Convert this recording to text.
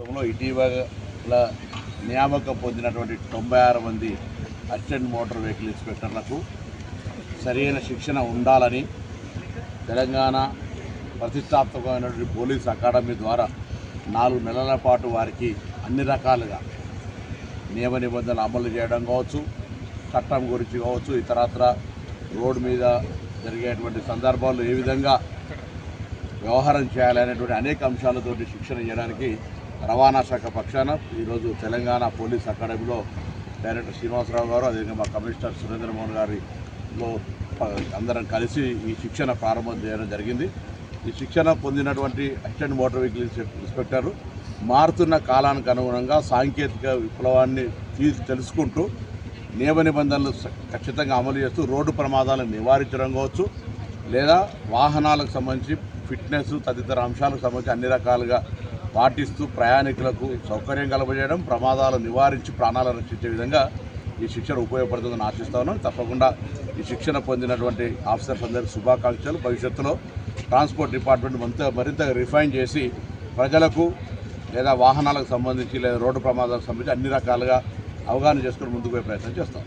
ఇటీవల నియామకం పొందినటువంటి తొంభై ఆరు మంది అసిస్టెంట్ మోటార్ వెహికల్ ఇన్స్పెక్టర్లకు సరైన శిక్షణ ఉండాలని తెలంగాణ ప్రతిష్టాత్మకమైనటువంటి పోలీస్ అకాడమీ ద్వారా నాలుగు నెలల పాటు వారికి అన్ని రకాలుగా నియమ నిబంధనలు అమలు చేయడం కావచ్చు చట్టం గురించి కావచ్చు ఇతరత్ర రోడ్డు మీద జరిగేటువంటి సందర్భాల్లో ఏ విధంగా వ్యవహారం చేయాలనేటువంటి అనేక అంశాలతోటి శిక్షణ చేయడానికి రవాణా శాఖ పక్షాన ఈరోజు తెలంగాణ పోలీస్ అకాడమీలో డైరెక్టర్ శ్రీనివాసరావు గారు అదేవిధంగా మా కమిషనర్ సురేంద్రమోహన్ గారిలో అందరం కలిసి ఈ శిక్షణ ప్రారంభం చేయడం జరిగింది. ఈ శిక్షణ పొందినటువంటి అసిస్టెంట్ మోటార్ వెహికల్ ఇన్స్పెక్టర్ మారుతున్న కాలానికి అనుగుణంగా సాంకేతిక విప్లవాన్ని తీసి తెలుసుకుంటూ నియమ నిబంధనలు ఖచ్చితంగా అమలు చేస్తూ రోడ్డు ప్రమాదాలను నివారించడం కావచ్చు లేదా వాహనాలకు సంబంధించి ఫిట్నెస్ తదితర అంశాలకు సంబంధించి అన్ని రకాలుగా పాటిస్తూ ప్రయాణికులకు సౌకర్యం కలగజేయడం ప్రమాదాలు నివారించి ప్రాణాలను రక్షించే విధంగా ఈ శిక్షణ ఉపయోగపడుతుందని ఆశిస్తాను. తప్పకుండా ఈ శిక్షణ పొందినటువంటి ఆఫీసర్స్ అందరికీ శుభాకాంక్షలు. భవిష్యత్తులో ట్రాన్స్పోర్ట్ డిపార్ట్మెంట్ మరింత మరింత రిఫైన్ చేసి ప్రజలకు లేదా వాహనాలకు సంబంధించి లేదా రోడ్డు ప్రమాదాలకు సంబంధించి అన్ని రకాలుగా అవగాహన చేసుకుని ముందుకు పోయే ప్రయత్నం చేస్తాం.